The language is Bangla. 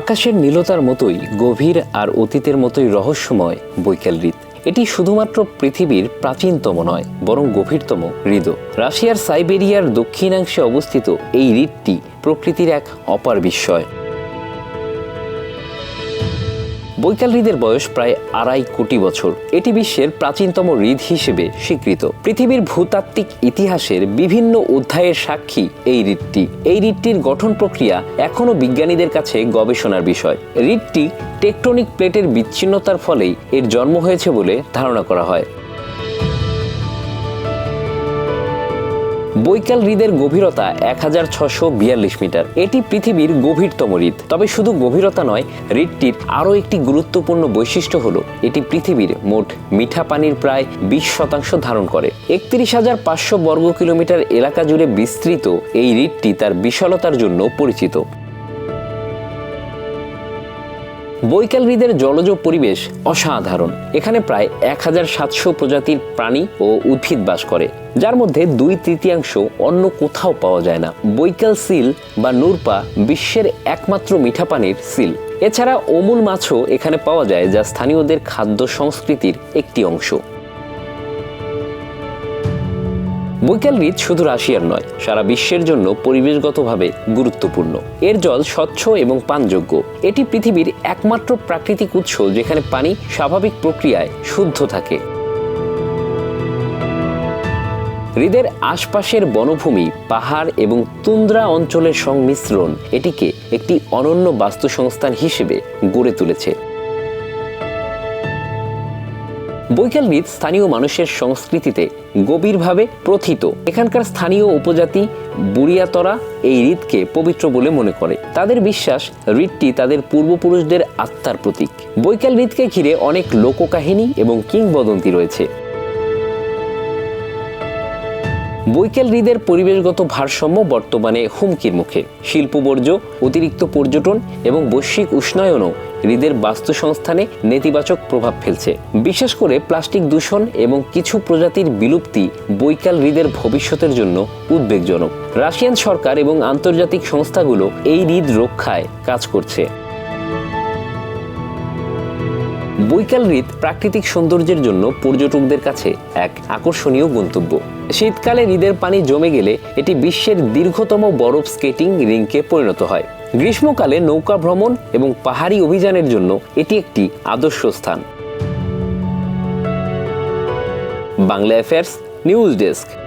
আকাশের নীলতার মতোই গভীর আর অতীতের মতোই রহস্যময় বৈকাল হৃদ এটি শুধুমাত্র পৃথিবীর প্রাচীনতম নয়, বরং গভীরতম হৃদ রাশিয়ার সাইবেরিয়ার দক্ষিণাংশে অবস্থিত এই হৃদটি প্রকৃতির এক অপার বিস্ময়। বৈকাল হ্রদের বয়স প্রায় আড়াই কোটি বছর। এটি বিশ্বের প্রাচীনতম হৃদ হিসেবে স্বীকৃত। পৃথিবীর ভূতাত্ত্বিক ইতিহাসের বিভিন্ন অধ্যায়ের সাক্ষী এই হৃদটি। এই হৃদটির গঠন প্রক্রিয়া এখনও বিজ্ঞানীদের কাছে গবেষণার বিষয়। হৃদটি টেকটনিক প্লেটের বিচ্ছিন্নতার ফলেই এর জন্ম হয়েছে বলে ধারণা করা হয়। বৈকাল হ্রদের গভীরতা এক হাজার ছশো বিয়াল্লিশ মিটার। এটি পৃথিবীর গভীরতম হ্রদ। তবে শুধু গভীরতা নয়, হ্রদটির আরও একটি গুরুত্বপূর্ণ বৈশিষ্ট্য হল, এটি পৃথিবীর মোট মিঠা পানির প্রায় বিশ শতাংশ ধারণ করে। একত্রিশ হাজার পাঁচশো বর্গ কিলোমিটার এলাকা জুড়ে বিস্তৃত এই হ্রদটি তার বিশালতার জন্য পরিচিত। বৈকাল হ্রদের জলজ পরিবেশ অসাধারণ। এখানে প্রায় এক হাজার সাতশো প্রজাতির প্রাণী ও উদ্ভিদ বাস করে। যার মধ্যে দুই তৃতীয়াংশ অন্য কোথাও পাওয়া যায় না। বৈকাল সিল বা নূরপা বিশ্বের একমাত্র মিঠা পানির সিল। এছাড়া অমূল মাছও এখানে পাওয়া যায় যা স্থানীয়দের খাদ্য সংস্কৃতির একটি অংশ। বৈকাল হ্রদ শুধু রাশিয়ার নয়, সারা বিশ্বের জন্য পরিবেশগতভাবে গুরুত্বপূর্ণ। এর জল স্বচ্ছ এবং পানযোগ্য। এটি পৃথিবীর একমাত্র প্রাকৃতিক উৎস যেখানে পানি স্বাভাবিক প্রক্রিয়ায় শুদ্ধ থাকে। হ্রদের আশপাশের বনভূমি, পাহাড় এবং তুন্দ্রা অঞ্চলের সংমিশ্রণ এটিকে একটি অনন্য বাস্তুসংস্থান হিসেবে গড়ে তুলেছে। বৈকাল হ্রদ স্থানীয় মানুষের সংস্কৃতিতে গভীরভাবে প্রথিত। এখানকার স্থানীয় উপজাতি বুড়িয়াতরা এই হৃদকে পবিত্র বলে মনে করে। তাদের বিশ্বাস হৃদটি তাদের পূর্বপুরুষদের আত্মার প্রতীক। বৈকাল হৃদকে ঘিরে অনেক লোককাহিনী এবং কিংবদন্তি রয়েছে। বৈকাল হ্রদের পরিবেশগত ভারসাম্য বর্তমানে হুমকির মুখে। শিল্প বর্জ্য অতিরিক্ত পর্যটন এবং বৈশ্বিক উষ্ণায়নও হ্রদের বাস্তুসংস্থানে নেতিবাচক প্রভাব ফেলছে। বিশেষ করে প্লাস্টিক দূষণ এবং কিছু প্রজাতির বিলুপ্তি বৈকাল হ্রদের ভবিষ্যতের জন্য উদ্বেগজনক। রাশিয়ান সরকার এবং আন্তর্জাতিক সংস্থাগুলো এই হ্রদ রক্ষায় কাজ করছে। বৈকাল হ্রদ প্রাকৃতিক সৌন্দর্যের জন্য পর্যটকদের কাছে এক আকর্ষণীয় গন্তব্য। শীতকালে হ্রদের পানি জমে গেলে এটি বিশ্বের দীর্ঘতম বরফ স্কেটিং রিংকে পরিণত হয়। গ্রীষ্মকালে নৌকা ভ্রমণ এবং পাহাড়ি অভিযানের জন্য এটি একটি আদর্শ স্থান। Bangla affairs news desk.